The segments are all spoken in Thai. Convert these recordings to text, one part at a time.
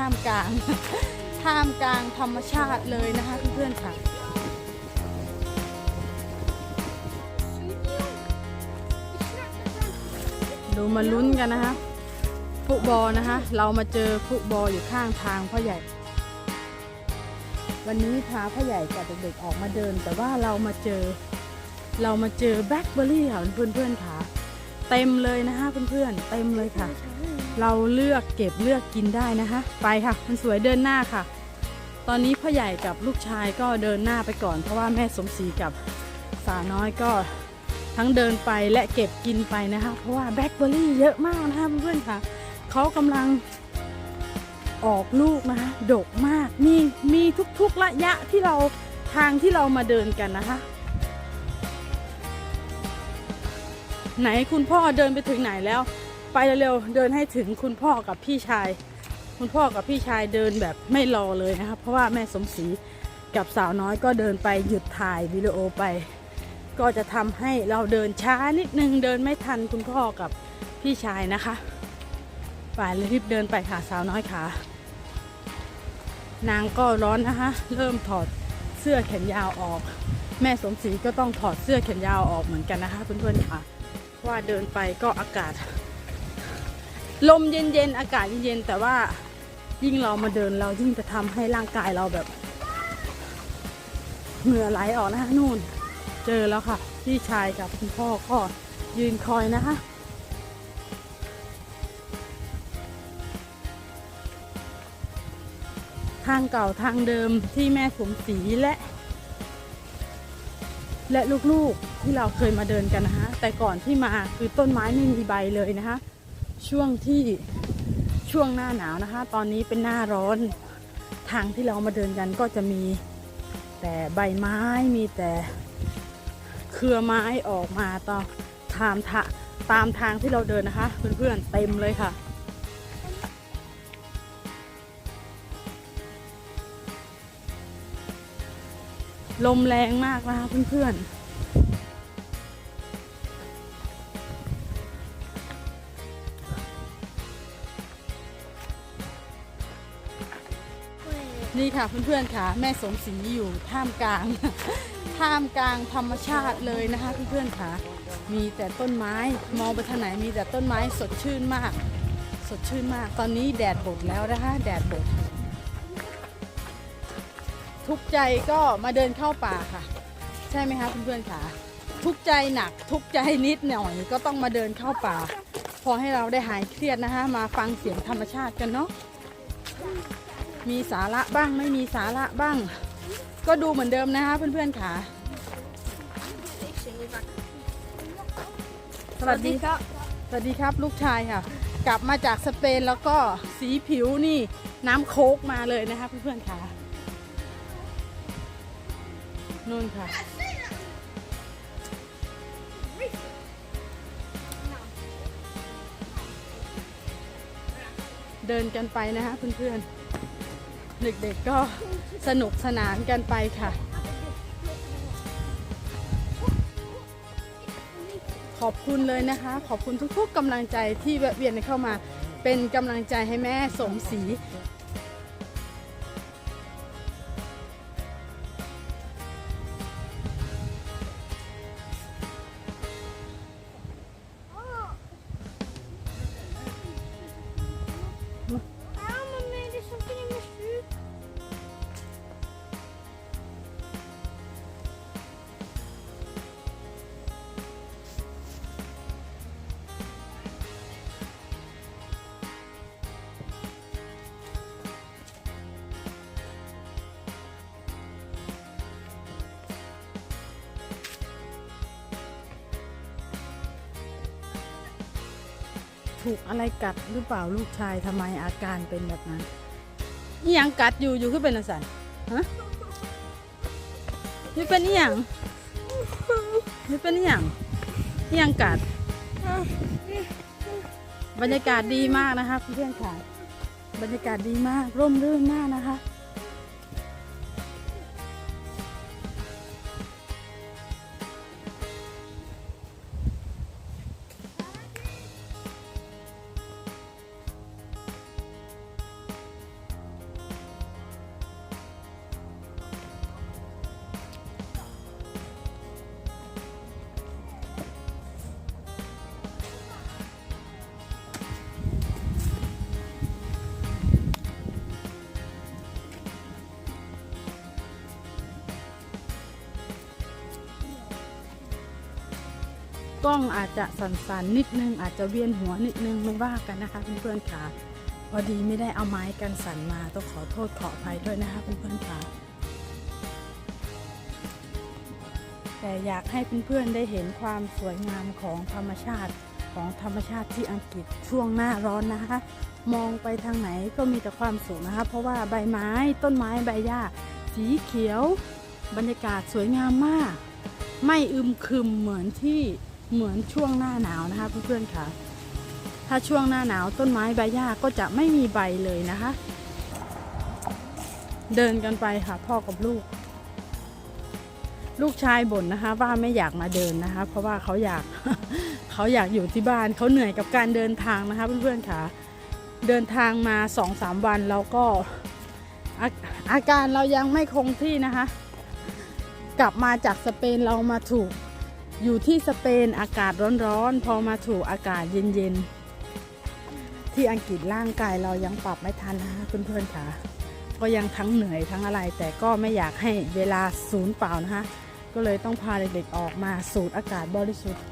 ท่ามกลาง ท่ามกลางธรรมชาติเลยนะคะเพื่อนๆค่ะดูมาลุ้นกันนะคะฟุตบอลนะคะ เรามาเจอฟุตบอลอยู่ข้างทางพ่อใหญ่ วันนี้พาพ่อใหญ่กับเด็กๆออกมาเดิน แต่ว่าเรามาเจอ เรามาเจอแบล็คเบอร์รี่ค่ะเพื่อนๆค่ะ เต็มเลยนะคะเพื่อนๆเต็มเลยค่ะ เราเลือกเก็บเลือกกินได้นะคะ ไปค่ะมันสวยเดินหน้าค่ะ ตอนนี้พ่อใหญ่กับลูกชายก็เดินหน้าไปก่อน เพราะว่าแม่สมศรีกับสาวน้อยก็ทั้งเดินไปและเก็บกินไปนะคะ เพราะว่าแบล็คเบอร์รี่เยอะมากนะคะเพื่อนๆค่ะเขากำลังออกลูกนะคะดกมากมีมีทุกๆระยะที่เราทางที่เรามาเดินกันนะคะ ไหนคุณพ่อเดินไปถึงไหนแล้ว ไปเร็วๆเดินให้ถึงคุณพ่อกับพี่ชาย คุณพ่อกับพี่ชายเดินแบบไม่รอเลยนะคะเพราะว่าแม่สมศรีกับสาวน้อยก็เดินไปหยุดถ่ายวิดีโอไป ก็จะทำให้เราเดินช้านิดนึงเดินไม่ทันคุณพ่อกับพี่ชายนะคะไปเลยรีบเดินไปค่ะสาวน้อยค่ะนางก็ร้อนนะคะ เริ่มถอดเสื้อแขนยาวออก แม่สมศรีก็ต้องถอดเสื้อแขนยาวออกเหมือนกันนะคะเพื่อนๆค่ะว่าเดินไปก็อากาศ ลมเย็นๆ อากาศเย็นๆ แต่ว่ายิ่งเรามาเดินเรายิ่งจะทำให้ร่างกายเราแบบเหงื่อไหลออกนะนู่น เจอแล้วค่ะ พี่ชายกับคุณพ่อก็ยืนคอยนะคะทางเก่าทางเดิมที่แม่สมศรีและ และลูกๆที่เราเคยมาเดินกันนะคะแต่ก่อนที่มาคือต้นไม้ไม่มีใบเลยนะคะ ช่วงที่ช่วงหน้าหนาวนะคะ ตอนนี้เป็นหน้าร้อน ทางที่เรามาเดินกันก็จะมีแต่ใบไม้มีแต่เครือไม้ออกมาตามตามทาตามทางที่เราเดินนะคะ เพื่อนๆเต็มเลยค่ะลมแรงมากนะคะเพื่อนๆ นี่ค่ะเพื่อนๆค่ะ แม่สมศรีอยู่ท่ามกลาง ท่ามกลางธรรมชาติเลยนะคะเพื่อนๆค่ะ มีแต่ต้นไม้มองไปทางไหนมีแต่ต้นไม้สดชื่นมาก สดชื่นมาก ตอนนี้แดดบดแล้วนะคะแดดบดทุกใจก็มาเดินเข้าป่าค่ะ ใช่ไหมคะเพื่อนๆค่ะทุกใจหนักทุกใจนิดหน่อยก็ต้องมาเดินเข้าป่า พอให้เราได้หายเครียดนะคะ มาฟังเสียงธรรมชาติกันเนาะ มีสาระบ้างไม่มีสาระบ้าง ก็ดูเหมือนเดิมนะคะเพื่อนๆค่ะ สวัสดีครับ สวัสดีครับลูกชายค่ะ กลับมาจากสเปนแล้วก็สีผิวนี่น้ำโคกมาเลยนะคะเพื่อนๆค่ะนู่นค่ะเดินกันไปนะคะเพื่อนๆ เด็กๆก็สนุกสนานกันไปค่ะ ขอบคุณเลยนะคะ ขอบคุณทุกๆกำลังใจที่แวะเวียนเข้ามา เป็นกำลังใจให้แม่สมศรี ถูกอะไรกัดหรือเปล่าลูกชายทำไมอาการเป็นแบบนั้นนี่ยังกัดอยู่อยู่ขึ้นเป็นอะไรฮะนี่เป็นนี่ยังนี่เป็นนี่ยังนี่ยังกัด บรรยากาศดีมากนะคะเพื่อนๆค่ะบรรยากาศดีมากร่มรื่นมากนะคะ กล้องอาจจะสั่นๆนิดนึง อาจจะเวียนหัวนิดนึงไม่ว่ากันนะคะเพื่อนๆค่ะพอดีไม่ได้เอาไม้กันสั่นมาต้องขอโทษขออภัยด้วยนะคะเพื่อนๆค่ะแต่อยากให้เพื่อนๆได้เห็นความสวยงามของธรรมชาติของธรรมชาติที่อังกฤษช่วงหน้าร้อนนะคะ มองไปทางไหนก็มีแต่ความสุขนะคะ เพราะว่าใบไม้ต้นไม้ใบหญ้า สีเขียว บรรยากาศสวยงามมาก ไม่อึมครึมเหมือนที่ เหมือนช่วงหน้าหนาวนะคะเพื่อนๆค่ะ ถ้าช่วงหน้าหนาวต้นไม้ใบหญ้าก็จะไม่มีใบเลยนะคะ เดินกันไปค่ะพ่อกับลูก ลูกชายบ่นนะคะ ว่าไม่อยากมาเดินนะคะ เพราะว่าเขาอยากเขาอยากอยู่ที่บ้านเขาเหนื่อยกับการเดินทางนะคะเพื่อนๆค่ะ เดินทางมาสองสามวันแล้วก็อาอาการเรายังไม่คงที่นะคะ กลับมาจากสเปนเรามาถูก อยู่ที่สเปนอากาศร้อนๆ พอมาถูกอากาศเย็นๆ ที่อังกฤษร่างกายเรายังปรับไม่ทันนะเพื่อนๆค่ะ ก็ยังทั้งเหนื่อยทั้งอะไร แต่ก็ไม่อยากให้เวลาศูนย์เปล่านะคะ ก็เลยต้องพาเด็กๆออกมาสูดอากาศบริสุทธิ์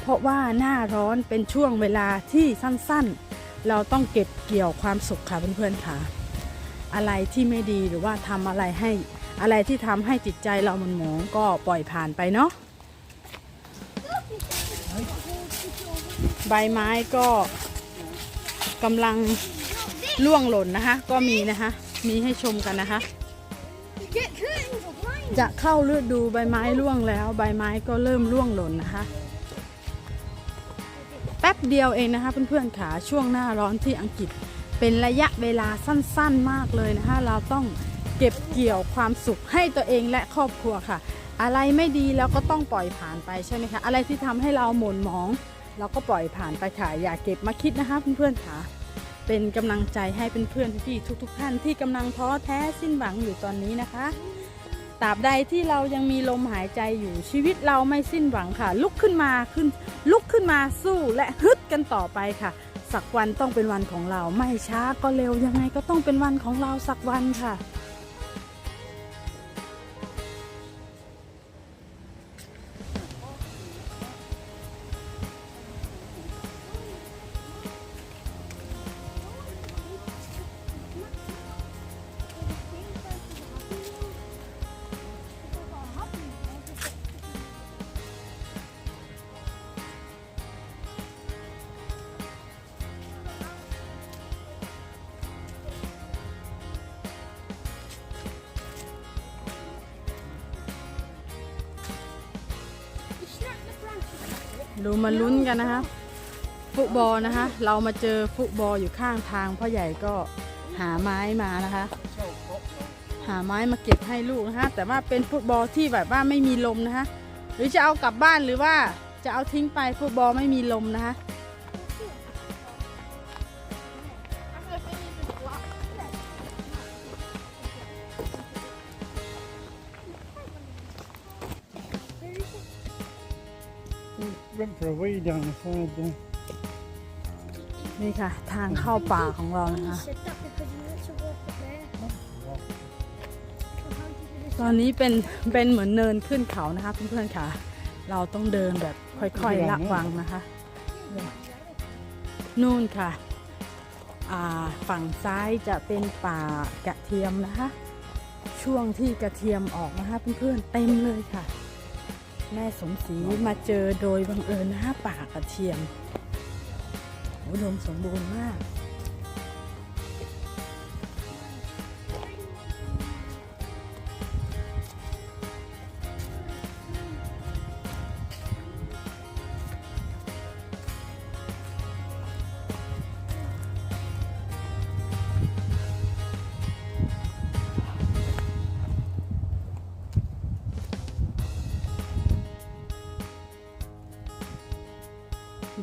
เพราะว่าหน้าร้อนเป็นช่วงเวลาที่สั้นๆ เราต้องเก็บเกี่ยวความสุขค่ะเพื่อนๆค่ะ อะไรที่ไม่ดีหรือว่าทำอะไรให้อะไรที่ทำให้จิตใจเราหมันหมองก็ปล่อยผ่านไปเนาะ ใบไม้ก็กำลังร่วงหล่นนะคะ ก็มีนะคะ มีให้ชมกันนะคะ จะเข้าฤดูใบไม้ร่วงแล้ว ใบไม้ก็เริ่มร่วงหล่นนะคะ แป๊บเดียวเองนะคะเพื่อนๆขาช่วงหน้าร้อนที่อังกฤษเป็นระยะเวลาสั้นๆมากเลยนะคะ เราต้องเก็บเกี่ยวความสุขให้ตัวเองและครอบครัวค่ะ อะไรไม่ดีแล้วก็ต้องปล่อยผ่านไปใช่ไหมคะ อะไรที่ทำให้เราหม่นหมอง เราก็ปล่อยผ่านไปค่ะอย่าเก็บมาคิดนะคะเพื่อนๆค่ะ เป็นกำลังใจให้เพื่อนๆพี่ๆทุก ๆ ท่านที่กำลังท้อแท้สิ้นหวังอยู่ตอนนี้นะคะตราบใดที่เรายังมีลมหายใจอยู่ชีวิตเราไม่สิ้นหวังค่ะ ลุกขึ้นมาขึ้น ลุกขึ้นมาสู้และฮึดกันต่อไปค่ะ สักวันต้องเป็นวันของเราไม่ช้าก็เร็วยังไงก็ต้องเป็นวันของเราสักวันค่ะ ดูมาลุ้นกันนะคะฟุตบอลนะคะ เรามาเจอฟุตบอลอยู่ข้างทางพ่อใหญ่ก็หาไม้มานะคะ หาไม้มาเก็บให้ลูกนะคะ แต่ว่าเป็นฟุตบอลที่แบบว่าไม่มีลมนะคะ หรือจะเอากลับบ้านหรือว่าจะเอาทิ้งไปฟุตบอลไม่มีลมนะคะ Went for a wee down the side there. นี่ค่ะ ทางเข้าป่าของเรานะคะ He said that because he wants to walk up there. So how did you do ตอนนี้เป็นเป็นเหมือนเนินขึ้นเขานะคะเพื่อนๆค่ะ เราต้องเดินแบบค่อยๆระวังนะคะ นู่นค่ะอ่าฝั่งซ้ายจะเป็นป่ากระเทียมนะคะ ช่วงที่กระเทียมออกนะคะเพื่อนๆเต็มเลยค่ะ แม่สมศรีมาเจอโดยบังเอิญนะคะป่ากระเทียมอุดมสมบูรณ์มาก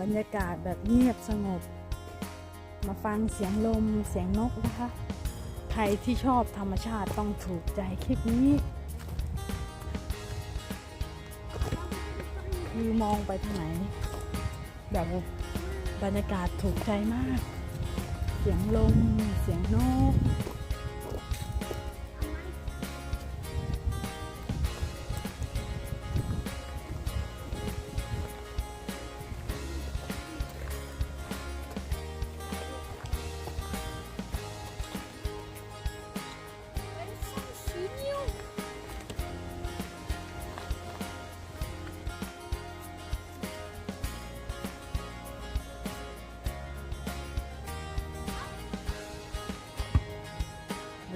รรยากาศแบบเงียบสงบ มาฟังเสียงลมเสียงนกนะคะ ใครที่ชอบธรรมชาติต้องถูกใจคลิปนี้คือมองไปทางไหน แบบบรรยากาศถูกใจมาก เสียงลมเสียงนก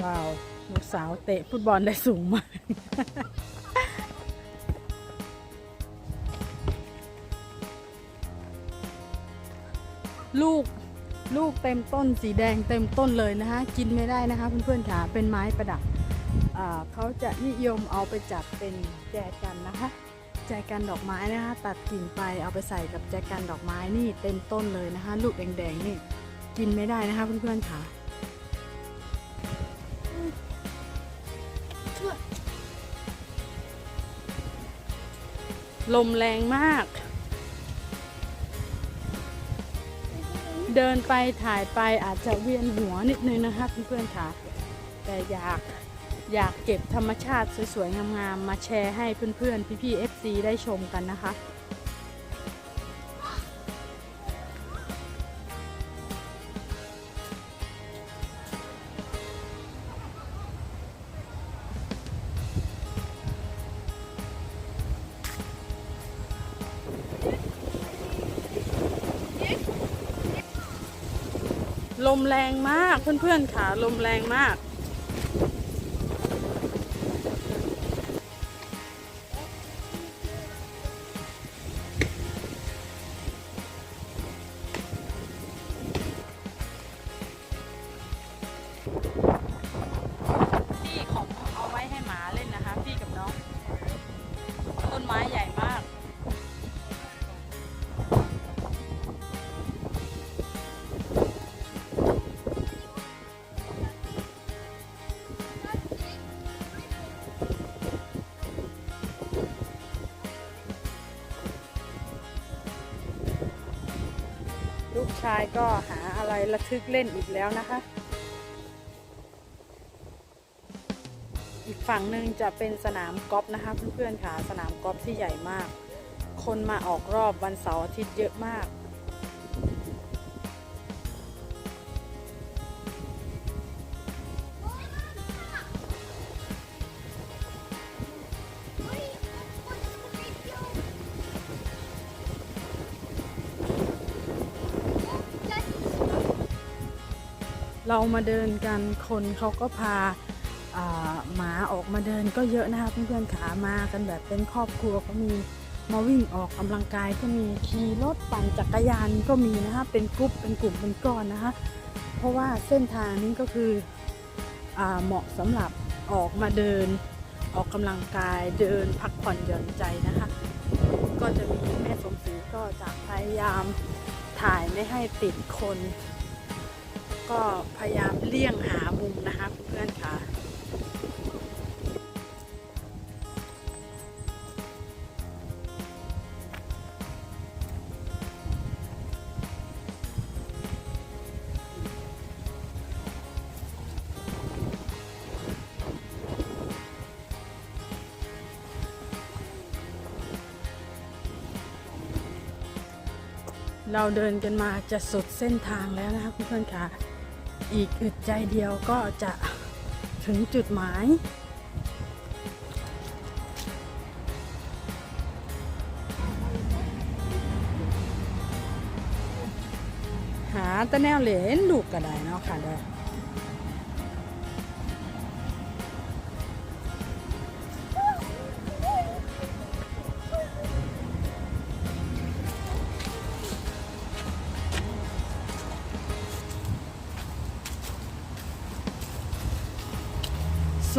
ว้าว ลูกสาวเตะฟุตบอลได้สูงมาก ลูกลูกเต็มต้นสีแดงเต็มต้นเลยนะคะ กินไม่ได้นะคะเพื่อนๆค่ะเป็นไม้ประดับเขาจะนิยมเอาไปจัดเป็นแจกันนะคะ แจกันดอกไม้นะคะ ตัดกิ่งไปเอาไปใส่กับแจกันดอกไม้นี่เต็มต้นเลยนะคะ ลูกแดงๆนี่กินไม่ได้นะคะเพื่อนๆค่ะ ลมแรงมาก เดินไปถ่ายไปอาจจะเวียนหัวนิดนึงนะคะเพื่อนๆค่ะ แต่อยากอยากเก็บธรรมชาติสวยๆงามๆมาแชร์ให้เพื่อนๆ พี่ๆ FC ได้ชมกันนะคะ มแรงมากเพื่อนๆค่ะลมแรงมาก ชายก็หาอะไรระทึกเล่นอีกแล้วนะคะ อีกฝั่งหนึ่งจะเป็นสนามกอล์ฟนะคะเพื่อนๆค่ะสนามกอล์ฟที่ใหญ่มาก คนมาออกรอบวันเสาร์อาทิตย์เยอะมาก เรามาเดินกันคนเขาก็พาหมาออกมาเดินก็เยอะนะคะเพื่อนๆขามากันแบบเป็นครอบครัวก็มีมาวิ่งออกกำลังกายก็มีขี่รถปั่นจักรยานก็มีนะคะเป็นกลุ่มเป็นกลุ่มเป็นก้อนนะคะเพราะว่าเส้นทางนี้ก็คืออเหมาะสำหรับออกมาเดิน ออกกำลังกายเดินพักผ่อนหย่อนใจนะคะ ก็จะมีแม่สมศรีก็จะพยายามถ่ายไม่ให้ติดคน ก็พยายามเลี่ยงหามุมนะคะเพื่อนๆค่ะเราเดินกันมาจะสุดเส้นทางแล้วนะคะเพื่อนๆค่ะ อีกอึดใจเดียวก็จะถึงจุดหมาย หาตะแนวเหรนลูกก็ได้เนาะค่ะเด้อ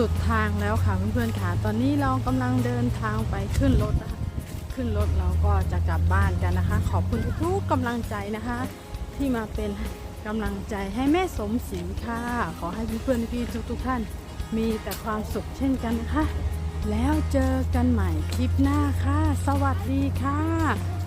สุดทางแล้วค่ะเพื่อนๆค่ะ ตอนนี้เรากำลังเดินทางไปขึ้นรถนะคะ ขึ้นรถเราก็จะกลับบ้านกันนะคะ ขอบคุณทุกๆกำลังใจนะคะ ที่มาเป็นกำลังใจให้แม่สมศรีค่ะ ขอให้เพื่อนๆพี่ทุกๆท่าน มีแต่ความสุขเช่นกันนะคะ แล้วเจอกันใหม่คลิปหน้าค่ะ สวัสดีค่ะ